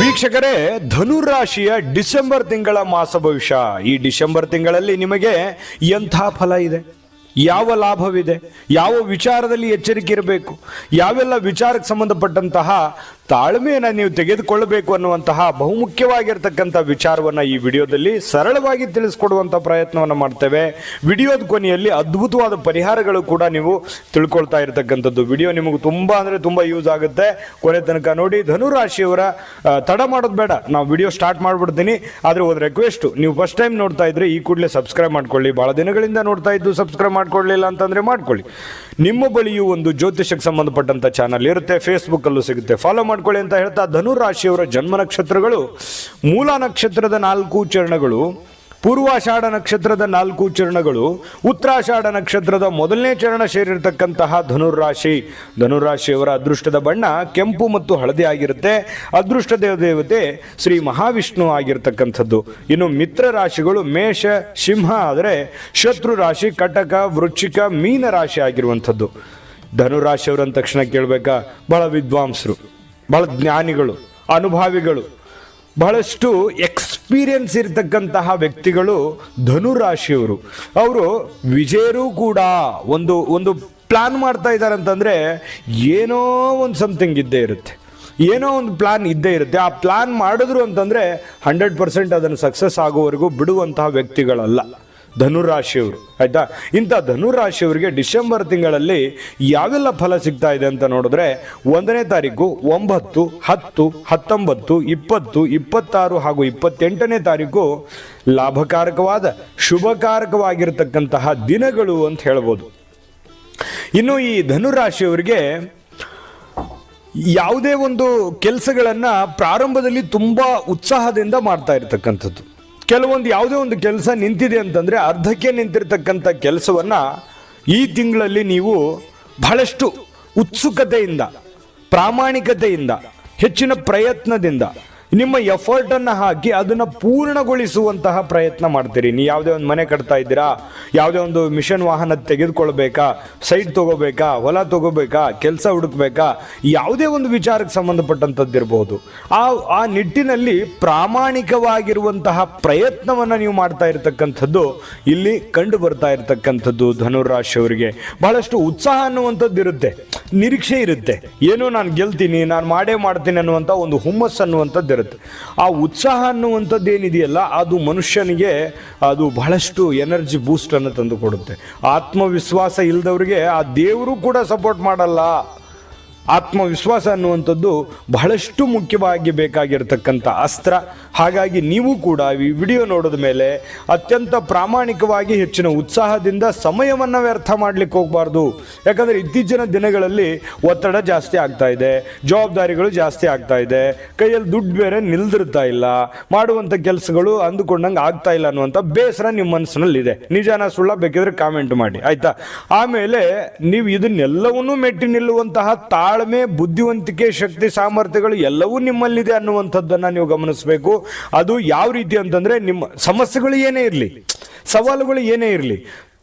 ವೀಕ್ಷಕರೇ ಧನುರಾಶಿಯ ಡಿಸೆಂಬರ್ ತಿಂಗಳ ಮಾಸ ಭವಿಷ್ಯ. ಈ ಡಿಸೆಂಬರ್ ತಿಂಗಳಲ್ಲಿ ನಿಮಗೆ ಎಂಥ ಫಲ ಇದೆ? ಯಾವ ಲಾಭವಿದೆ? ಯಾವ ವಿಚಾರದಲ್ಲಿ ಎಚ್ಚರಿಕೆ ಇರಬೇಕು? ಯಾವೆಲ್ಲ ವಿಚಾರಕ್ಕೆ ಸಂಬಂಧಪಟ್ಟಂತಹ ತಾಳ್ಮೆಯನ್ನು ನೀವು ತೆಗೆದುಕೊಳ್ಳಬೇಕು ಅನ್ನುವಂತಹ ಬಹುಮುಖ್ಯವಾಗಿರ್ತಕ್ಕಂಥ ವಿಚಾರವನ್ನು ಈ ವಿಡಿಯೋದಲ್ಲಿ ಸರಳವಾಗಿ ತಿಳಿಸ್ಕೊಡುವಂಥ ಪ್ರಯತ್ನವನ್ನು ಮಾಡ್ತೇವೆ. ವಿಡಿಯೋದ ಕೊನೆಯಲ್ಲಿ ಅದ್ಭುತವಾದ ಪರಿಹಾರಗಳು ಕೂಡ ನೀವು ತಿಳ್ಕೊಳ್ತಾ ಇರತಕ್ಕಂಥದ್ದು. ವಿಡಿಯೋ ನಿಮಗೆ ತುಂಬ ಅಂದರೆ ತುಂಬ ಯೂಸ್ ಆಗುತ್ತೆ. ಕೊನೆ ತನಕ ನೋಡಿ, ಧನುರಾಶಿಯವರ ತಡ ಮಾಡೋದು ಬೇಡ. ನಾವು ವಿಡಿಯೋ ಸ್ಟಾರ್ಟ್ ಮಾಡ್ಬಿಡ್ತೀನಿ. ಆದರೆ ಒಂದು ರಿಕ್ವೆಸ್ಟು ನೀವು ಫಸ್ಟ್ ಟೈಮ್ ನೋಡ್ತಾ ಇದ್ರೆ ಈ ಕೂಡಲೇ ಸಬ್ಸ್ಕ್ರೈಬ್ ಮಾಡ್ಕೊಳ್ಳಿ. ಭಾಳ ದಿನಗಳಿಂದ ನೋಡ್ತಾ ಇದ್ದು ಸಬ್ಸ್ಕ್ರೈಬ್ ಮಾಡ್ಕೊಳ್ಳಿಲ್ಲ ಅಂತಂದರೆ ಮಾಡ್ಕೊಳ್ಳಿ. ನಿಮ್ಮ ಬಳಿಯೂ ಒಂದು ಜ್ಯೋತಿಷಕ್ಕೆ ಸಂಬಂಧಪಟ್ಟಂಥ ಚಾನಲ್ ಇರುತ್ತೆ ಫೇಸ್ಬುಕ್ಕಲ್ಲೂ ಸಿಗುತ್ತೆ. ಫಾಲೋ ಮಾಡ್ಕೊಳ್ಳಿ ಅಂತ ಹೇಳ್ತಾ ಧನುರಾಶಿಯವರ ಜನ್ಮ ನಕ್ಷತ್ರಗಳು, ಮೂಲ ನಕ್ಷತ್ರದ ನಾಲ್ಕು ಚರಣಗಳು ಪೂರ್ವಾಷಾಢ ನಕ್ಷತ್ರದ ನಾಲ್ಕು ಚರಣಗಳು, ಉತ್ತರಾಷಾಢ ನಕ್ಷತ್ರದ ಮೊದಲನೇ ಚರಣ ಸೇರಿರ್ತಕ್ಕಂತಹ ಧನುರಾಶಿ ಧನುರಾಶಿಯವರ ಅದೃಷ್ಟದ ಬಣ್ಣ ಕೆಂಪು ಮತ್ತು ಹಳದಿ ಆಗಿರುತ್ತೆ. ಅದೃಷ್ಟ ದೇವತೆ ಶ್ರೀ ಮಹಾವಿಷ್ಣು ಆಗಿರ್ತಕ್ಕಂಥದ್ದು. ಇನ್ನು ಮಿತ್ರ ರಾಶಿಗಳು ಮೇಷ, ಸಿಂಹ, ಆದರೆ ಶತ್ರು ರಾಶಿ, ಕಟಕ, ವೃಶ್ಚಿಕ, ಮೀನ ರಾಶಿ ಆಗಿರುವಂಥದ್ದು. ಧನುರಾಶಿಯವರಂದ ತಕ್ಷಣ ಕೇಳಬೇಕಾ? ಬಹಳ ವಿದ್ವಾಂಸರು, ಬಹಳ ಜ್ಞಾನಿಗಳು, ಅನುಭಾವಿಗಳು ಬಹಳಷ್ಟು ಎಕ್ಸ್ಪೀರಿಯನ್ಸ್ ಇರತಕ್ಕಂತಹ ವ್ಯಕ್ತಿಗಳು ಧನುರಾಶಿಯವರು. ಅವರು ವಿಜಯರು ಕೂಡ ಒಂದು ಒಂದು ಪ್ಲಾನ್ ಮಾಡ್ತಾ ಇದ್ದಾರೆ ಅಂತಂದರೆ ಏನೋ ಒಂದು ಸಮಥಿಂಗ್ ಇದ್ದೇ ಇರುತ್ತೆ. ಏನೋ ಒಂದು ಪ್ಲಾನ್ ಇದ್ದೇ ಇರುತ್ತೆ. ಆ ಪ್ಲಾನ್ ಮಾಡಿದ್ರು ಅಂತಂದರೆ ಹಂಡ್ರೆಡ್ ಪರ್ಸೆಂಟ್ ಅದನ್ನು ಸಕ್ಸಸ್ ಆಗೋವರೆಗೂ ಬಿಡುವಂತಹ ವ್ಯಕ್ತಿಗಳಲ್ಲ. ಧನುರಾಶಿಯವರು, ಆಯಿತಾ? ಇಂಥ ಧನುರಾಶಿಯವರಿಗೆ ಡಿಸೆಂಬರ್ ತಿಂಗಳಲ್ಲಿ ಯಾವೆಲ್ಲ ಫಲ ಸಿಗ್ತಾ ಇದೆ ಅಂತ ನೋಡಿದ್ರೆ ಒಂದನೇ ತಾರೀಕು ಒಂಬತ್ತು, ಹತ್ತು, ಹತ್ತೊಂಬತ್ತು, ಇಪ್ಪತ್ತು, ಇಪ್ಪತ್ತಾರು ಹಾಗೂ ಇಪ್ಪತ್ತೆಂಟನೇ ತಾರೀಕು ಲಾಭಕಾರಕವಾದ, ಶುಭಕಾರಕವಾಗಿರ್ತಕ್ಕಂತಹ ದಿನಗಳು ಅಂತ ಹೇಳ್ಬೋದು. ಇನ್ನು ಈ ಧನುರಾಶಿಯವರಿಗೆ ಯಾವುದೇ ಒಂದು ಕೆಲಸಗಳನ್ನು ಪ್ರಾರಂಭದಲ್ಲಿ ತುಂಬ ಉತ್ಸಾಹದಿಂದ ಮಾಡ್ತಾ ಇರ್ತಕ್ಕಂಥದ್ದು. ಕೆಲವೊಂದು ಯಾವುದೇ ಒಂದು ಕೆಲಸ ನಿಂತಿದೆ ಅಂತಂದರೆ ಅರ್ಧಕ್ಕೆ ನಿಂತಿರ್ತಕ್ಕಂಥ ಕೆಲಸವನ್ನು ಈ ತಿಂಗಳಲ್ಲಿ ನೀವು ಬಹಳಷ್ಟು ಉತ್ಸುಕತೆಯಿಂದ, ಪ್ರಾಮಾಣಿಕತೆಯಿಂದ, ಹೆಚ್ಚಿನ ಪ್ರಯತ್ನದಿಂದ ನಿಮ್ಮ ಎಫರ್ಟ್ ಅನ್ನ ಹಾಕಿ ಅದನ್ನ ಪೂರ್ಣಗೊಳಿಸುವಂತಹ ಪ್ರಯತ್ನ ಮಾಡ್ತೀರಿ. ನೀವು ಯಾವುದೇ ಒಂದು ಮನೆ ಕಟ್ತಾ ಇದ್ದೀರಾ, ಯಾವುದೇ ಒಂದು ಮಿಷನ್ ವಾಹನ ತೆಗೆದುಕೊಳ್ಬೇಕಾ, ಸೈಟ್ ತಗೋಬೇಕಾ, ಹೊಲ ತಗೋಬೇಕಾ, ಕೆಲಸ ಹುಡುಕ್ಬೇಕಾ, ಯಾವುದೇ ಒಂದು ವಿಚಾರಕ್ಕೆ ಸಂಬಂಧಪಟ್ಟಂಥದ್ದಿರಬಹುದು ಆ ಆ ನಿಟ್ಟಿನಲ್ಲಿ ಪ್ರಾಮಾಣಿಕವಾಗಿರುವಂತಹ ಪ್ರಯತ್ನವನ್ನು ನೀವು ಮಾಡ್ತಾ ಇರತಕ್ಕಂಥದ್ದು, ಇಲ್ಲಿ ಕಂಡು ಬರ್ತಾ ಇರತಕ್ಕಂಥದ್ದು ಧನುರಾಶಿಯವರಿಗೆ ಬಹಳಷ್ಟು ಉತ್ಸಾಹ ಅನ್ನುವಂಥದ್ದು ಇರುತ್ತೆ, ನಿರೀಕ್ಷೆ ಇರುತ್ತೆ. ಏನೋ ನಾನು ಗೆಲ್ತೀನಿ, ನಾನು ಮಾಡೇ ಮಾಡ್ತೀನಿ ಅನ್ನುವಂಥ ಒಂದು ಹುಮ್ಮಸ್ ಅನ್ನುವಂಥದ್ದು ಇರುತ್ತೆ. ಆ ಉತ್ಸಾಹ ಅನ್ನುವಂಥದ್ದು ಏನಿದೆಯಲ್ಲ, ಅದು ಮನುಷ್ಯನಿಗೆ ಅದು ಬಹಳಷ್ಟು ಎನರ್ಜಿ ಬೂಸ್ಟನ್ನು ತಂದು ಕೊಡುತ್ತೆ. ಆತ್ಮವಿಶ್ವಾಸ ಇಲ್ಲದವ್ರಿಗೆ ಆ ದೇವರು ಕೂಡ ಸಪೋರ್ಟ್ ಮಾಡಲ್ಲ. ಆತ್ಮವಿಶ್ವಾಸ ಅನ್ನುವಂಥದ್ದು ಬಹಳಷ್ಟು ಮುಖ್ಯವಾಗಿ ಬೇಕಾಗಿರ್ತಕ್ಕಂಥ ಅಸ್ತ್ರ. ಹಾಗಾಗಿ ನೀವು ಕೂಡ ಈ ವಿಡಿಯೋ ನೋಡಿದ ಮೇಲೆ ಅತ್ಯಂತ ಪ್ರಾಮಾಣಿಕವಾಗಿ ಹೆಚ್ಚಿನ ಉತ್ಸಾಹದಿಂದ ಸಮಯವನ್ನು ವ್ಯರ್ಥ ಮಾಡಲಿಕ್ಕೆ ಹೋಗಬಾರ್ದು. ಯಾಕಂದರೆ ಇತ್ತೀಚಿನ ದಿನಗಳಲ್ಲಿ ಒತ್ತಡ ಜಾಸ್ತಿ ಆಗ್ತಾ ಇದೆ, ಜವಾಬ್ದಾರಿಗಳು ಜಾಸ್ತಿ ಆಗ್ತಾ ಇದೆ, ಕೈಯಲ್ಲಿ ದುಡ್ಡು ಬೇರೆ ನಿಲ್ದಿರ್ತಾ ಇಲ್ಲ, ಮಾಡುವಂಥ ಕೆಲಸಗಳು ಅಂದುಕೊಂಡಂಗೆ ಆಗ್ತಾ ಇಲ್ಲ ಅನ್ನುವಂಥ ಬೇಸರ ನಿಮ್ಮ ಮನಸ್ಸಿನಲ್ಲಿದೆ. ನಿಜಾನ ಸುಳ್ಳ ಬೇಕಿದ್ರೆ ಕಾಮೆಂಟ್ ಮಾಡಿ, ಆಯ್ತಾ? ಆಮೇಲೆ ನೀವು ಇದನ್ನೆಲ್ಲವನ್ನೂ ಮೆಟ್ಟಿ ನಿಲ್ಲುವಂತಹ ತಾಳ್ಮೆ, ಬುದ್ಧಿವಂತಿಕೆ, ಶಕ್ತಿ, ಸಾಮರ್ಥ್ಯಗಳು ಎಲ್ಲವೂ ನಿಮ್ಮಲ್ಲಿದೆ ಅನ್ನುವಂಥದ್ದನ್ನು ನೀವು ಗಮನಿಸಬೇಕು. ಅದು ಯಾವ ರೀತಿ ಅಂತಂದ್ರೆ ನಿಮ್ಮ ಸಮಸ್ಯೆಗಳು ಏನೇ ಇರಲಿ, ಸವಾಲುಗಳು ಏನೇ ಇರಲಿ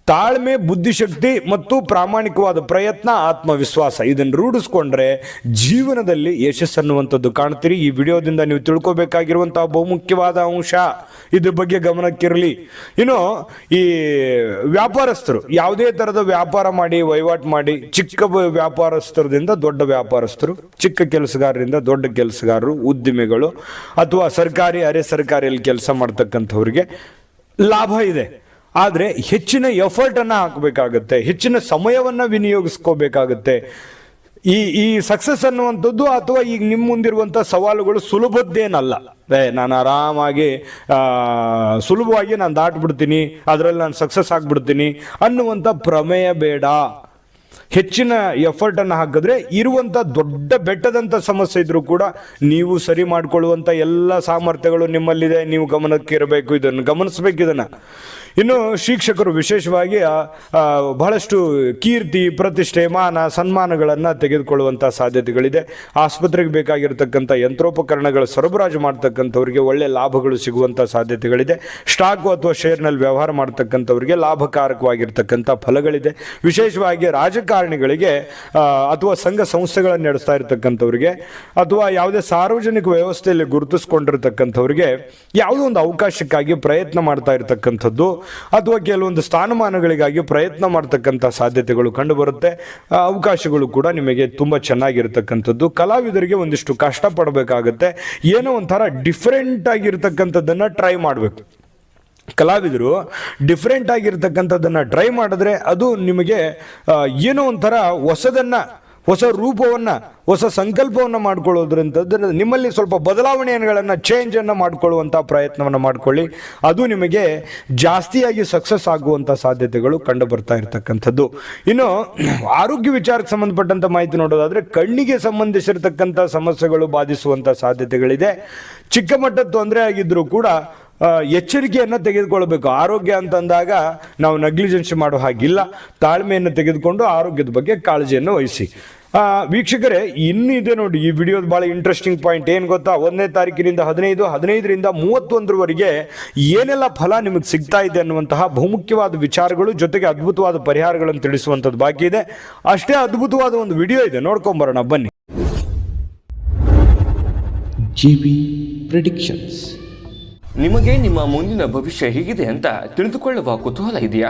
ತಾಳ್ಮೆ, ಬುದ್ಧಿಶಕ್ತಿ ಮತ್ತು ಪ್ರಾಮಾಣಿಕವಾದ ಪ್ರಯತ್ನ, ಆತ್ಮವಿಶ್ವಾಸ ಇದನ್ನು ರೂಢಿಸ್ಕೊಂಡ್ರೆ ಜೀವನದಲ್ಲಿ ಯಶಸ್ಸು ಅನ್ನುವಂಥದ್ದು ಕಾಣ್ತೀರಿ. ಈ ವಿಡಿಯೋದಿಂದ ನೀವು ತಿಳ್ಕೊಬೇಕಾಗಿರುವಂತಹ ಬಹುಮುಖ್ಯವಾದ ಅಂಶ ಇದ್ರ ಬಗ್ಗೆ ಗಮನಕ್ಕಿರಲಿ. ಇನ್ನು ಈ ವ್ಯಾಪಾರಸ್ಥರು, ಯಾವುದೇ ಥರದ ವ್ಯಾಪಾರ ಮಾಡಿ, ವಹಿವಾಟು ಮಾಡಿ, ಚಿಕ್ಕ ವ್ಯಾಪಾರಸ್ಥರದಿಂದ ದೊಡ್ಡ ವ್ಯಾಪಾರಸ್ಥರು, ಚಿಕ್ಕ ಕೆಲಸಗಾರರಿಂದ ದೊಡ್ಡ ಕೆಲಸಗಾರರು, ಉದ್ದಿಮೆಗಳು, ಅಥವಾ ಸರ್ಕಾರಿ, ಅರೆ ಸರ್ಕಾರಿಯಲ್ಲಿ ಕೆಲಸ ಮಾಡ್ತಕ್ಕಂಥವ್ರಿಗೆ ಲಾಭ ಇದೆ. ಆದರೆ ಹೆಚ್ಚಿನ ಎಫರ್ಟನ್ನು ಹಾಕಬೇಕಾಗತ್ತೆ, ಹೆಚ್ಚಿನ ಸಮಯವನ್ನು ವಿನಿಯೋಗಿಸ್ಕೋಬೇಕಾಗತ್ತೆ. ಈ ಈ ಸಕ್ಸಸ್ ಅನ್ನುವಂಥದ್ದು ಅಥವಾ ಈಗ ನಿಮ್ಮ ಮುಂದಿರುವಂಥ ಸವಾಲುಗಳು ಸುಲಭದ್ದೇನಲ್ಲ. ಏ, ನಾನು ಆರಾಮಾಗಿ ಸುಲಭವಾಗಿ ನಾನು ದಾಟ್ಬಿಡ್ತೀನಿ, ಅದರಲ್ಲಿ ನಾನು ಸಕ್ಸಸ್ ಆಗಿಬಿಡ್ತೀನಿ ಅನ್ನುವಂಥ ಪ್ರಮೇಯ ಬೇಡ. ಹೆಚ್ಚಿನ ಎಫರ್ಟನ್ನು ಹಾಕಿದ್ರೆ ಇರುವಂಥ ದೊಡ್ಡ ಬೆಟ್ಟದಂಥ ಸಮಸ್ಯೆ ಇದ್ರೂ ಕೂಡ ನೀವು ಸರಿ ಮಾಡಿಕೊಳ್ಳುವಂಥ ಎಲ್ಲ ಸಾಮರ್ಥ್ಯಗಳು ನಿಮ್ಮಲ್ಲಿದೆ, ನೀವು ಗಮನಕ್ಕೆ ಇರಬೇಕು ಇದನ್ನು, ಗಮನಿಸ್ಬೇಕು ಇದನ್ನು. ಇನ್ನು ಶಿಕ್ಷಕರು ವಿಶೇಷವಾಗಿ ಬಹಳಷ್ಟು ಕೀರ್ತಿ, ಪ್ರತಿಷ್ಠೆ, ಮಾನ, ಸನ್ಮಾನಗಳನ್ನು ತೆಗೆದುಕೊಳ್ಳುವಂಥ ಸಾಧ್ಯತೆಗಳಿದೆ. ಆಸ್ಪತ್ರೆಗೆ ಬೇಕಾಗಿರತಕ್ಕಂಥ ಯಂತ್ರೋಪಕರಣಗಳ ಸರಬರಾಜು ಮಾಡ್ತಕ್ಕಂಥವ್ರಿಗೆ ಒಳ್ಳೆ ಲಾಭಗಳು ಸಿಗುವಂಥ ಸಾಧ್ಯತೆಗಳಿದೆ. ಸ್ಟಾಕು ಅಥವಾ ಶೇರ್ನಲ್ಲಿ ವ್ಯವಹಾರ ಮಾಡ್ತಕ್ಕಂಥವ್ರಿಗೆ ಲಾಭಕಾರಕವಾಗಿರ್ತಕ್ಕಂಥ ಫಲಗಳಿದೆ. ವಿಶೇಷವಾಗಿ ರಾಜಕಾರಣಿಗಳಿಗೆ ಅಥವಾ ಸಂಘ ಸಂಸ್ಥೆಗಳನ್ನು ನಡೆಸ್ತಾ ಇರತಕ್ಕಂಥವ್ರಿಗೆ, ಅಥವಾ ಯಾವುದೇ ಸಾರ್ವಜನಿಕ ವ್ಯವಸ್ಥೆಯಲ್ಲಿ ಗುರುತಿಸ್ಕೊಂಡಿರ್ತಕ್ಕಂಥವ್ರಿಗೆ ಯಾವುದೋ ಒಂದು ಅವಕಾಶಕ್ಕಾಗಿ ಪ್ರಯತ್ನ ಮಾಡ್ತಾ ಇರತಕ್ಕಂಥದ್ದು ಅಥವಾ ಕೆಲವೊಂದು ಸ್ಥಾನಮಾನಗಳಿಗಾಗಿ ಪ್ರಯತ್ನ ಮಾಡ್ತಕ್ಕಂಥ ಸಾಧ್ಯತೆಗಳು ಕಂಡುಬರುತ್ತೆ. ಅವಕಾಶಗಳು ಕೂಡ ನಿಮಗೆ ತುಂಬ ಚೆನ್ನಾಗಿರ್ತಕ್ಕಂಥದ್ದು. ಕಲಾವಿದರಿಗೆ ಒಂದಿಷ್ಟು ಕಷ್ಟಪಡಬೇಕಾಗುತ್ತೆ. ಏನೋ ಒಂಥರ ಡಿಫ್ರೆಂಟ್ ಆಗಿರ್ತಕ್ಕಂಥದ್ದನ್ನು ಟ್ರೈ ಮಾಡಬೇಕು. ಕಲಾವಿದರು ಡಿಫ್ರೆಂಟ್ ಆಗಿರ್ತಕ್ಕಂಥದ್ದನ್ನು ಟ್ರೈ ಮಾಡಿದ್ರೆ ಅದು ನಿಮಗೆ ಏನೋ ಒಂಥರ ಹೊಸದನ್ನು ಹೊಸ ರೂಪವನ್ನು, ಹೊಸ ಸಂಕಲ್ಪವನ್ನು ಮಾಡ್ಕೊಳ್ಳೋದ್ರಂಥದ್ದು, ನಿಮ್ಮಲ್ಲಿ ಸ್ವಲ್ಪ ಬದಲಾವಣೆಗಳನ್ನು ಚೇಂಜನ್ನು ಮಾಡಿಕೊಳ್ಳುವಂಥ ಪ್ರಯತ್ನವನ್ನು ಮಾಡಿಕೊಳ್ಳಿ. ಅದು ನಿಮಗೆ ಜಾಸ್ತಿಯಾಗಿ ಸಕ್ಸಸ್ ಆಗುವಂಥ ಸಾಧ್ಯತೆಗಳು ಕಂಡು ಬರ್ತಾ ಇರತಕ್ಕಂಥದ್ದು. ಇನ್ನು, ಆರೋಗ್ಯ ವಿಚಾರಕ್ಕೆ ಸಂಬಂಧಪಟ್ಟಂಥ ಮಾಹಿತಿ ನೋಡೋದಾದರೆ, ಕಣ್ಣಿಗೆ ಸಂಬಂಧಿಸಿರತಕ್ಕಂಥ ಸಮಸ್ಯೆಗಳು ಬಾಧಿಸುವಂಥ ಸಾಧ್ಯತೆಗಳಿದೆ. ಚಿಕ್ಕ ಮಟ್ಟದ ತೊಂದರೆ ಆಗಿದ್ದರೂ ಕೂಡ ಎಚ್ಚರಿಕೆಯನ್ನು ತೆಗೆದುಕೊಳ್ಬೇಕು. ಆರೋಗ್ಯ ಅಂತಂದಾಗ ನಾವು ನೆಗ್ಲಿಜೆನ್ಸ್ ಮಾಡೋ ಹಾಗಿಲ್ಲ. ತಾಳ್ಮೆಯನ್ನು ತೆಗೆದುಕೊಂಡು ಆರೋಗ್ಯದ ಬಗ್ಗೆ ಕಾಳಜಿಯನ್ನು ವಹಿಸಿ. ವೀಕ್ಷಕರೇ, ಇನ್ನೂ ಇದೆ ನೋಡಿ, ಈ ವಿಡಿಯೋದ ಭಾಳ ಇಂಟ್ರೆಸ್ಟಿಂಗ್ ಪಾಯಿಂಟ್ ಏನು ಗೊತ್ತಾ? ಒಂದನೇ ತಾರೀಕಿನಿಂದ ಹದಿನೈದು, ಹದಿನೈದರಿಂದ ಮೂವತ್ತೊಂದರವರೆಗೆ ಏನೆಲ್ಲ ಫಲ ನಿಮಗೆ ಸಿಗ್ತಾ ಇದೆ ಅನ್ನುವಂತಹ ಬಹುಮುಖ್ಯವಾದ ವಿಚಾರಗಳು, ಜೊತೆಗೆ ಅದ್ಭುತವಾದ ಪರಿಹಾರಗಳನ್ನು ತಿಳಿಸುವಂಥದ್ದು ಬಾಕಿ ಇದೆ. ಅಷ್ಟೇ ಅದ್ಭುತವಾದ ಒಂದು ವಿಡಿಯೋ ಇದೆ. ನೋಡ್ಕೊಂಬರೋಣ. ಬನ್ನಿ. G Predictions. ನಿಮಗೆ ನಿಮ್ಮ ಮುಂದಿನ ಭವಿಷ್ಯ ಹೇಗಿದೆ ಅಂತ ತಿಳಿದುಕೊಳ್ಳುವ ಕುತೂಹಲ ಇದೆಯಾ?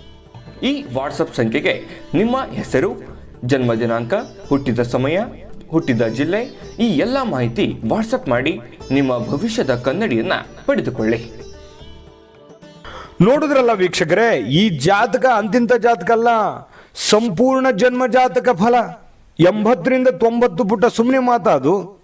ಈ ವಾಟ್ಸಪ್ ಸಂಖ್ಯೆಗೆ ನಿಮ್ಮ ಹೆಸರು, ಜನ್ಮ ದಿನಾಂಕ, ಹುಟ್ಟಿದ ಸಮಯ, ಹುಟ್ಟಿದ ಜಿಲ್ಲೆ, ಈ ಎಲ್ಲ ಮಾಹಿತಿ ವಾಟ್ಸಪ್ ಮಾಡಿ ನಿಮ್ಮ ಭವಿಷ್ಯದ ಕನ್ನಡಿಯನ್ನ ಪಡೆದುಕೊಳ್ಳಿ. ನೋಡಿದ್ರಲ್ಲ ವೀಕ್ಷಕರೇ, ಈ ಜಾತಕ ಅಂತಿಂತ ಜಾತಕ ಅಲ್ಲ ಸಂಪೂರ್ಣ ಜನ್ಮ ಜಾತಕ ಫಲ. ಎಂಬತ್ತರಿಂದ ತೊಂಬತ್ತು ಪುಟ ಸುಮ್ಮನೆ ಮಾತಾದು.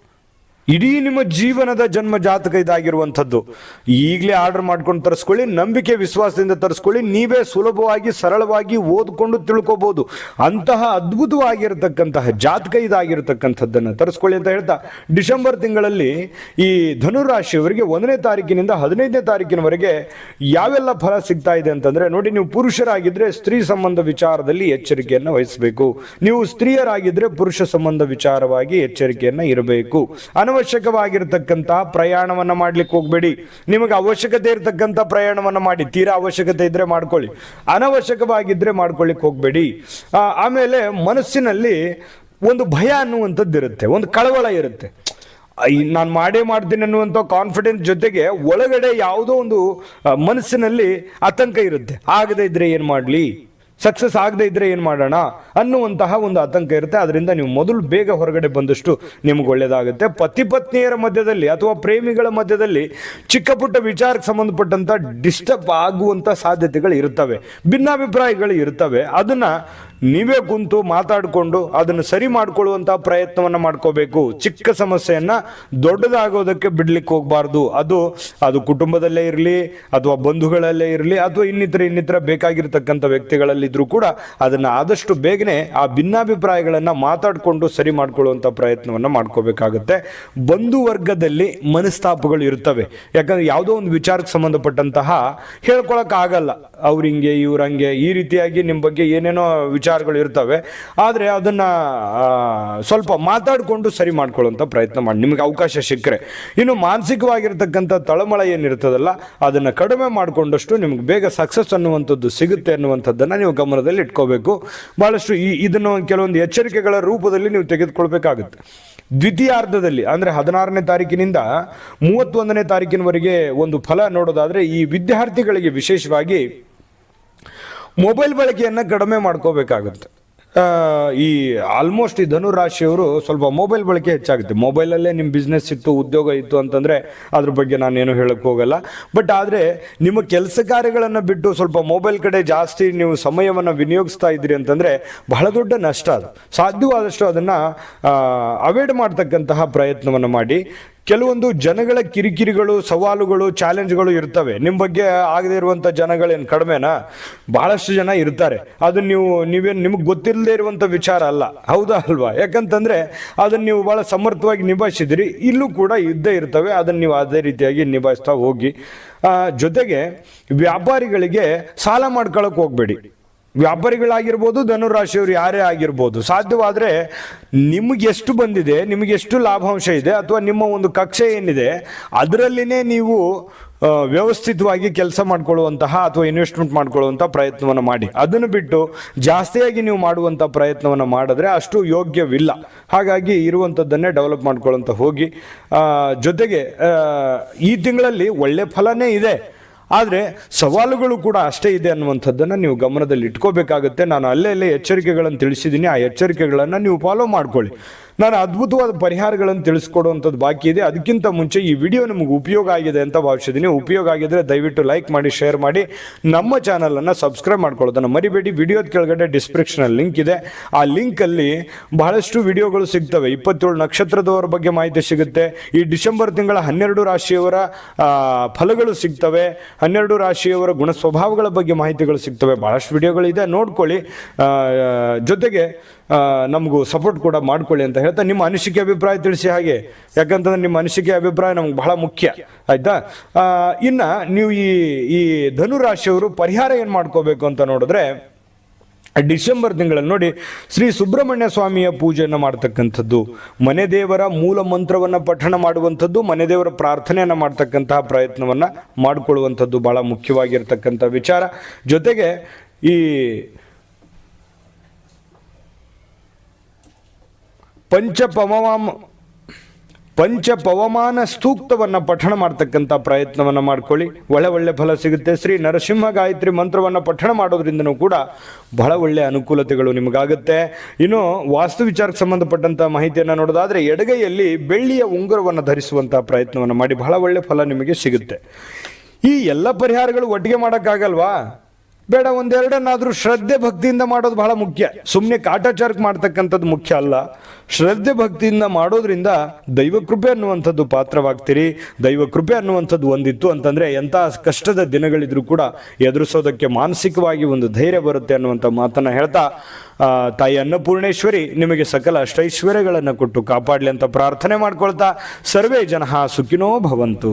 ಇಡೀ ನಿಮ್ಮ ಜೀವನದ ಜನ್ಮ ಜಾತಕ ಇದಾಗಿರುವಂಥದ್ದು. ಈಗಲೇ ಆರ್ಡರ್ ಮಾಡ್ಕೊಂಡು ತರಿಸ್ಕೊಳ್ಳಿ, ನಂಬಿಕೆ, ವಿಶ್ವಾಸದಿಂದ ತರಿಸ್ಕೊಳ್ಳಿ, ನೀವೇ ಸುಲಭವಾಗಿ, ಸರಳವಾಗಿ ಓದ್ಕೊಂಡು ತಿಳ್ಕೊಬೋದು. ಅಂತಹ ಅದ್ಭುತವಾಗಿರತಕ್ಕಂತಹ ಜಾತಕ ಇದಾಗಿರತಕ್ಕಂಥದ್ದನ್ನು ತರಿಸ್ಕೊಳ್ಳಿ ಅಂತ ಹೇಳ್ತಾ, ಡಿಸೆಂಬರ್ ತಿಂಗಳಲ್ಲಿ ಈ ಧನುರಾಶಿಯವರಿಗೆ ಒಂದನೇ ತಾರೀಕಿನಿಂದ ಹದಿನೈದನೇ ತಾರೀಕಿನವರೆಗೆ ಯಾವೆಲ್ಲ ಫಲ ಸಿಗ್ತಾ ಇದೆ ಅಂತಂದ್ರೆ, ನೋಡಿ ನೀವು ಪುರುಷರಾಗಿದ್ರೆ ಸ್ತ್ರೀ ಸಂಬಂಧ ವಿಚಾರದಲ್ಲಿ ಎಚ್ಚರಿಕೆಯನ್ನು ವಹಿಸಬೇಕು. ನೀವು ಸ್ತ್ರೀಯರಾಗಿದ್ರೆ ಪುರುಷ ಸಂಬಂಧ ವಿಚಾರವಾಗಿ ಎಚ್ಚರಿಕೆಯನ್ನು ಇರಬೇಕು. ಅನವಶ್ಯಕವಾಗಿರ್ತಕ್ಕಂತಹ ಪ್ರಯಾಣವನ್ನ ಮಾಡ್ಲಿಕ್ಕೆ ಹೋಗಬೇಡಿ. ನಿಮಗೆ ಅವಶ್ಯಕತೆ ಇರತಕ್ಕಂಥ ಪ್ರಯಾಣವನ್ನ ಮಾಡಿ, ತೀರಾ ಅವಶ್ಯಕತೆ ಇದ್ರೆ ಮಾಡ್ಕೊಳ್ಳಿ. ಅನವಶ್ಯಕವಾಗಿದ್ರೆ ಮಾಡ್ಕೊಳ್ಳಿಕ್ಕೆ ಹೋಗಬೇಡಿ. ಆಮೇಲೆ ಮನಸ್ಸಿನಲ್ಲಿ ಒಂದು ಭಯ ಅನ್ನುವಂಥದ್ದು ಇರುತ್ತೆ, ಒಂದು ಕಳವಳ ಇರುತ್ತೆ. ನಾನು ಮಾಡೇ ಮಾಡ್ತೀನಿ ಅನ್ನುವಂಥ ಕಾನ್ಫಿಡೆನ್ಸ್ ಜೊತೆಗೆ ಒಳಗಡೆ ಯಾವುದೋ ಒಂದು ಮನಸ್ಸಿನಲ್ಲಿ ಆತಂಕ ಇರುತ್ತೆ. ಆಗದೇ ಇದ್ರೆ ಏನು ಮಾಡಲಿ? ಸಕ್ಸಸ್ ಆಗದೆ ಇದ್ರೆ ಏನು ಮಾಡೋಣ? ಅನ್ನುವಂತಹ ಒಂದು ಆತಂಕ ಇರುತ್ತೆ. ಅದರಿಂದ ನೀವು ಮೊದಲು ಬೇಗ ಹೊರಗಡೆ ಬಂದಷ್ಟು ನಿಮ್ಗೆ ಒಳ್ಳೆಯದಾಗುತ್ತೆ ಪತಿ ಪತ್ನಿಯರ ಮಧ್ಯದಲ್ಲಿ ಅಥವಾ ಪ್ರೇಮಿಗಳ ಮಧ್ಯದಲ್ಲಿ ಚಿಕ್ಕ ಪುಟ್ಟ ವಿಚಾರಕ್ಕೆ ಸಂಬಂಧಪಟ್ಟಂತ ಡಿಸ್ಟರ್ಬ್ ಆಗುವಂಥ ಸಾಧ್ಯತೆಗಳು ಇರ್ತವೆ. ಭಿನ್ನಾಭಿಪ್ರಾಯಗಳು ಇರ್ತವೆ. ಅದನ್ನ ನೀವೇ ಕುಂತು ಮಾತಾಡಿಕೊಂಡು ಅದನ್ನು ಸರಿ ಮಾಡ್ಕೊಳ್ಳುವಂಥ ಪ್ರಯತ್ನವನ್ನು ಮಾಡ್ಕೋಬೇಕು. ಚಿಕ್ಕ ಸಮಸ್ಯೆಯನ್ನ ದೊಡ್ಡದಾಗೋದಕ್ಕೆ ಬಿಡ್ಲಿಕ್ಕೆ ಹೋಗಬಾರ್ದು. ಅದು ಅದು ಕುಟುಂಬದಲ್ಲೇ ಇರಲಿ, ಅಥವಾ ಬಂಧುಗಳಲ್ಲೇ ಇರಲಿ, ಅಥವಾ ಇನ್ನಿತರ ಇನ್ನಿತರ ಬೇಕಾಗಿರ್ತಕ್ಕಂಥ ವ್ಯಕ್ತಿಗಳಲ್ಲಿದ್ದರೂ ಕೂಡ ಅದನ್ನ ಆದಷ್ಟು ಬೇಗನೆ ಆ ಭಿನ್ನಾಭಿಪ್ರಾಯಗಳನ್ನ ಮಾತಾಡಿಕೊಂಡು ಸರಿ ಮಾಡ್ಕೊಳ್ಳುವಂಥ ಪ್ರಯತ್ನವನ್ನ ಮಾಡ್ಕೋಬೇಕಾಗುತ್ತೆ. ಬಂಧು ವರ್ಗದಲ್ಲಿ ಮನಸ್ತಾಪಗಳು ಇರ್ತವೆ. ಯಾಕಂದ್ರೆ ಯಾವುದೋ ಒಂದು ವಿಚಾರಕ್ಕೆ ಸಂಬಂಧಪಟ್ಟಂತಹ ಹೇಳ್ಕೊಳಕ್ ಆಗಲ್ಲ ಅವ್ರ ಹಿಂಗೆ, ಇವ್ರ ಹಂಗೆ, ಈ ರೀತಿಯಾಗಿ ನಿಮ್ಮ ಬಗ್ಗೆ ಏನೇನೋ ವಿಚಾರಗಳು ಇರ್ತವೆ. ಆದರೆ ಅದನ್ನು ಸ್ವಲ್ಪ ಮಾತಾಡಿಕೊಂಡು ಸರಿ ಮಾಡ್ಕೊಳ್ಳೋಂಥ ಪ್ರಯತ್ನ ಮಾಡಿ, ನಿಮಗೆ ಅವಕಾಶ ಸಿಕ್ಕರೆ. ಇನ್ನು ಮಾನಸಿಕವಾಗಿರ್ತಕ್ಕಂಥ ತಳಮಳ ಏನಿರ್ತದಲ್ಲ, ಅದನ್ನು ಕಡಿಮೆ ಮಾಡಿಕೊಂಡಷ್ಟು ನಿಮ್ಗೆ ಬೇಗ ಸಕ್ಸಸ್ ಅನ್ನುವಂಥದ್ದು ಸಿಗುತ್ತೆ ಅನ್ನುವಂಥದ್ದನ್ನು ನೀವು ಗಮನದಲ್ಲಿ ಇಟ್ಕೋಬೇಕು. ಭಾಳಷ್ಟು ಈ, ಇದನ್ನು ಕೆಲವೊಂದು ಎಚ್ಚರಿಕೆಗಳ ರೂಪದಲ್ಲಿ ನೀವು ತೆಗೆದುಕೊಳ್ಬೇಕಾಗುತ್ತೆ. ದ್ವಿತೀಯಾರ್ಧದಲ್ಲಿ, ಅಂದರೆ ಹದಿನಾರನೇ ತಾರೀಕಿನಿಂದ ಮೂವತ್ತೊಂದನೇ ತಾರೀಕಿನವರೆಗೆ ಒಂದು ಫಲ ನೋಡೋದಾದರೆ, ಈ ವಿದ್ಯಾರ್ಥಿಗಳಿಗೆ ವಿಶೇಷವಾಗಿ ಮೊಬೈಲ್ ಬಳಕೆಯನ್ನು ಕಡಿಮೆ ಮಾಡ್ಕೋಬೇಕಾಗುತ್ತೆ. ಈ ಆಲ್ಮೋಸ್ಟ್ ಈ ಧನು ರಾಶಿಯವರು ಸ್ವಲ್ಪ ಮೊಬೈಲ್ ಬಳಕೆ ಹೆಚ್ಚಾಗುತ್ತೆ. ಮೊಬೈಲಲ್ಲೇ ನಿಮ್ಮ ಬಿಸ್ನೆಸ್ ಇತ್ತು, ಉದ್ಯೋಗ ಇತ್ತು ಅಂತಂದರೆ ಅದ್ರ ಬಗ್ಗೆ ನಾನೇನು ಹೇಳಕ್ಕೆ ಹೋಗಲ್ಲ. ಬಟ್ ಆದರೆ ನಿಮ್ಮ ಕೆಲಸ ಕಾರ್ಯಗಳನ್ನು ಬಿಟ್ಟು ಸ್ವಲ್ಪ ಮೊಬೈಲ್ ಕಡೆ ಜಾಸ್ತಿ ನೀವು ಸಮಯವನ್ನು ವಿನಿಯೋಗಿಸ್ತಾ ಇದ್ದೀರಿ ಅಂತಂದರೆ ಬಹಳ ದೊಡ್ಡ ನಷ್ಟ ಅದು. ಸಾಧ್ಯವಾದಷ್ಟು ಅದನ್ನು ಅವಾಯ್ಡ್ ಮಾಡ್ತಕ್ಕಂತಹ ಪ್ರಯತ್ನವನ್ನು ಮಾಡಿ. ಕೆಲವೊಂದು ಜನಗಳ ಕಿರಿಕಿರಿಗಳು, ಸವಾಲುಗಳು, ಚಾಲೆಂಜ್ಗಳು ಇರ್ತವೆ. ನಿಮ್ಮ ಬಗ್ಗೆ ಆಗದೆ ಇರುವಂಥ ಜನಗಳೇನು ಕಡಿಮೆನಾ? ಬಹಳಷ್ಟು ಜನ ಇರ್ತಾರೆ. ಅದು ನೀವು ನೀವೇನು ನಿಮಗೆ ಗೊತ್ತಿಲ್ಲದೆ ಇರುವಂಥ ವಿಚಾರ ಅಲ್ಲ. ಹೌದಾ ಅಲ್ವಾ? ಯಾಕಂತಂದ್ರೆ ಅದನ್ನು ನೀವು ಭಾಳ ಸಮರ್ಥವಾಗಿ ನಿಭಾಯಿಸಿದಿರಿ. ಇಲ್ಲೂ ಕೂಡ ಇದ್ದೇ ಇರ್ತವೆ. ಅದನ್ನು ನೀವು ಅದೇ ರೀತಿಯಾಗಿ ನಿಭಾಯಿಸ್ತಾ ಹೋಗಿ. ಜೊತೆಗೆ ವ್ಯಾಪಾರಿಗಳಿಗೆ ಸಾಲ ಮಾಡ್ಕೊಳಕ್ಕೆ ಹೋಗಬೇಡಿ. ವ್ಯಾಪಾರಿಗಳಾಗಿರ್ಬೋದು, ಧನುರಾಶಿಯವರು ಯಾರೇ ಆಗಿರ್ಬೋದು, ಸಾಧ್ಯವಾದರೆ ನಿಮಗೆಷ್ಟು ಬಂದಿದೆ ನಿಮಗೆಷ್ಟು ಲಾಭಾಂಶ ಇದೆ, ಅಥವಾ ನಿಮ್ಮ ಒಂದು ಕಕ್ಷೆ ಏನಿದೆ, ಅದರಲ್ಲಿನೇ ನೀವು ವ್ಯವಸ್ಥಿತವಾಗಿ ಕೆಲಸ ಮಾಡ್ಕೊಳ್ಳುವಂತಹ ಅಥವಾ ಇನ್ವೆಸ್ಟ್ಮೆಂಟ್ ಮಾಡ್ಕೊಳ್ಳುವಂಥ ಪ್ರಯತ್ನವನ್ನು ಮಾಡಿ. ಅದನ್ನು ಬಿಟ್ಟು ಜಾಸ್ತಿಯಾಗಿ ನೀವು ಮಾಡುವಂಥ ಪ್ರಯತ್ನವನ್ನು ಮಾಡಿದ್ರೆ ಅಷ್ಟು ಯೋಗ್ಯವಿಲ್ಲ. ಹಾಗಾಗಿ ಇರುವಂಥದ್ದನ್ನೇ ಡೆವಲಪ್ ಮಾಡ್ಕೊಳ್ಳುವಂಥ ಹೋಗಿ ಜೊತೆಗೆ ಈ ತಿಂಗಳಲ್ಲಿ ಒಳ್ಳೆ ಫಲನೇ ಇದೆ. ಆದರೆ ಸವಾಲುಗಳು ಕೂಡ ಅಷ್ಟೇ ಇದೆ ಅನ್ನುವಂಥದ್ದನ್ನು ನೀವು ಗಮನದಲ್ಲಿ ಇಟ್ಕೋಬೇಕಾಗುತ್ತೆ ನಾನು ಅಲ್ಲೇ ಅಲ್ಲೇ ಎಚ್ಚರಿಕೆಗಳನ್ನು ತಿಳಿಸಿದ್ದೀನಿ. ಆ ಎಚ್ಚರಿಕೆಗಳನ್ನು ನೀವು ಫಾಲೋ ಮಾಡ್ಕೊಳ್ಳಿ. ನಾನು ಅದ್ಭುತವಾದ ಪರಿಹಾರಗಳನ್ನು ತಿಳಿಸ್ಕೊಡುವಂಥದ್ದು ಬಾಕಿ ಇದೆ. ಅದಕ್ಕಿಂತ ಮುಂಚೆ ಈ ವಿಡಿಯೋ ನಿಮಗೆ ಉಪಯೋಗ ಆಗಿದೆ ಅಂತ ಭಾವಿಸಿದ್ದೀನಿ. ಉಪಯೋಗ ಆಗಿದ್ರೆ ದಯವಿಟ್ಟು ಲೈಕ್ ಮಾಡಿ, ಶೇರ್ ಮಾಡಿ. ನಮ್ಮ ಚಾನಲನ್ನು ಸಬ್ಸ್ಕ್ರೈಬ್ ಮಾಡ್ಕೊಳ್ಳೋದನ್ನು ಮರಿಬೇಡಿ. ವಿಡಿಯೋದ ಕೆಳಗಡೆ ಡಿಸ್ಕ್ರಿಪ್ಷನಲ್ಲಿ ಲಿಂಕ್ ಇದೆ. ಆ ಲಿಂಕಲ್ಲಿ ಬಹಳಷ್ಟು ವಿಡಿಯೋಗಳು ಸಿಗ್ತವೆ. ಇಪ್ಪತ್ತೇಳು ನಕ್ಷತ್ರದವರ ಬಗ್ಗೆ ಮಾಹಿತಿ ಸಿಗುತ್ತೆ. ಈ ಡಿಸೆಂಬರ್ ತಿಂಗಳ ಹನ್ನೆರಡು ರಾಶಿಯವರ ಫಲಗಳು ಸಿಗ್ತವೆ. ಹನ್ನೆರಡು ರಾಶಿಯವರ ಗುಣ ಸ್ವಭಾವಗಳ ಬಗ್ಗೆ ಮಾಹಿತಿಗಳು ಸಿಗ್ತವೆ. ಬಹಳಷ್ಟು ವಿಡಿಯೋಗಳಿದೆ. ನೋಡ್ಕೊಳ್ಳಿ. ಜೊತೆಗೆ ನಮಗೂ ಸಪೋರ್ಟ್ ಕೂಡ ಮಾಡ್ಕೊಳ್ಳಿ ಅಂತ ಹೇಳ್ತಾ ನಿಮ್ಮ ಅನಿಸಿಕೆ ಅಭಿಪ್ರಾಯ ತಿಳಿಸಿ ಹಾಗೆ. ಯಾಕಂತಂದ್ರೆ ನಿಮ್ಮ ಅನಿಸಿಕೆ ಅಭಿಪ್ರಾಯ ನಮ್ಗೆ ಬಹಳ ಮುಖ್ಯ. ಆಯ್ತಾ? ಇನ್ನು ನೀವು ಈ ಈ ಧನುರಾಶಿಯವರು ಪರಿಹಾರ ಏನು ಮಾಡ್ಕೋಬೇಕು ಅಂತ ನೋಡಿದ್ರೆ, ಡಿಸೆಂಬರ್ ತಿಂಗಳಲ್ಲಿ ನೋಡಿ ಶ್ರೀ ಸುಬ್ರಹ್ಮಣ್ಯ ಸ್ವಾಮಿಯ ಪೂಜೆಯನ್ನು ಮಾಡ್ತಕ್ಕಂಥದ್ದು, ಮನೆ ದೇವರ ಮೂಲ ಮಂತ್ರವನ್ನು ಪಠಣ ಮಾಡುವಂಥದ್ದು, ಮನೆ ದೇವರ ಪ್ರಾರ್ಥನೆಯನ್ನು ಮಾಡ್ತಕ್ಕಂತಹ ಪ್ರಯತ್ನವನ್ನು ಮಾಡಿಕೊಳ್ಳುವಂಥದ್ದು ಬಹಳ ಮುಖ್ಯವಾಗಿರ್ತಕ್ಕಂಥ ವಿಚಾರ. ಜೊತೆಗೆ ಈ ಪಂಚಪವಮಾಮ ಪಂಚ ಪವಮಾನ ಸ್ತೂಕ್ತವನ್ನು ಪಠಣ ಮಾಡ್ತಕ್ಕಂಥ ಪ್ರಯತ್ನವನ್ನು ಮಾಡ್ಕೊಳ್ಳಿ. ಒಳ್ಳೆ ಒಳ್ಳೆ ಫಲ ಸಿಗುತ್ತೆ. ಶ್ರೀ ನರಸಿಂಹ ಗಾಯತ್ರಿ ಮಂತ್ರವನ್ನು ಪಠಣ ಮಾಡೋದ್ರಿಂದನೂ ಕೂಡ ಬಹಳ ಒಳ್ಳೆಯ ಅನುಕೂಲತೆಗಳು ನಿಮಗಾಗುತ್ತೆ. ಇನ್ನು ವಾಸ್ತು ವಿಚಾರಕ್ಕೆ ಸಂಬಂಧಪಟ್ಟಂಥ ಮಾಹಿತಿಯನ್ನು ನೋಡೋದಾದರೆ ಎಡಗೈಯಲ್ಲಿ ಬೆಳ್ಳಿಯ ಉಂಗುರವನ್ನು ಧರಿಸುವಂಥ ಪ್ರಯತ್ನವನ್ನು ಮಾಡಿ ಬಹಳ ಒಳ್ಳೆ ಫಲ ನಿಮಗೆ ಸಿಗುತ್ತೆ. ಈ ಎಲ್ಲ ಪರಿಹಾರಗಳು ಒಟ್ಟಿಗೆ ಮಾಡೋಕ್ಕಾಗಲ್ವಾ? ಬೇಡ, ಒಂದೆರಡನ್ನಾದರೂ ಶ್ರದ್ಧೆ ಭಕ್ತಿಯಿಂದ ಮಾಡೋದು ಬಹಳ ಮುಖ್ಯ. ಸುಮ್ಮನೆ ಕಾಟಾಚಾರಕ್ಕೆ ಮಾಡ್ತಕ್ಕಂಥದ್ದು ಮುಖ್ಯ ಅಲ್ಲ. ಶ್ರದ್ಧೆ ಭಕ್ತಿಯಿಂದ ಮಾಡೋದ್ರಿಂದ ದೈವ ಕೃಪೆ ಅನ್ನುವಂಥದ್ದು ಪಾತ್ರವಾಗ್ತೀರಿ. ದೈವ ಕೃಪೆ ಅನ್ನುವಂಥದ್ದು ಒಂದಿತ್ತು ಅಂತಂದ್ರೆ ಎಂಥ ಕಷ್ಟದ ದಿನಗಳಿದ್ರೂ ಕೂಡ ಎದುರಿಸೋದಕ್ಕೆ ಮಾನಸಿಕವಾಗಿ ಒಂದು ಧೈರ್ಯ ಬರುತ್ತೆ ಅನ್ನುವಂಥ ಮಾತನ್ನ ಹೇಳ್ತಾ ತಾಯಿ ಅನ್ನಪೂರ್ಣೇಶ್ವರಿ ನಿಮಗೆ ಸಕಲ ಅಷ್ಟೈಶ್ವರ್ಯಗಳನ್ನು ಕೊಟ್ಟು ಕಾಪಾಡಲಿ ಅಂತ ಪ್ರಾರ್ಥನೆ ಮಾಡ್ಕೊಳ್ತಾ, ಸರ್ವೇ ಜನ ಸುಖಿನೋ ಭವಂತು.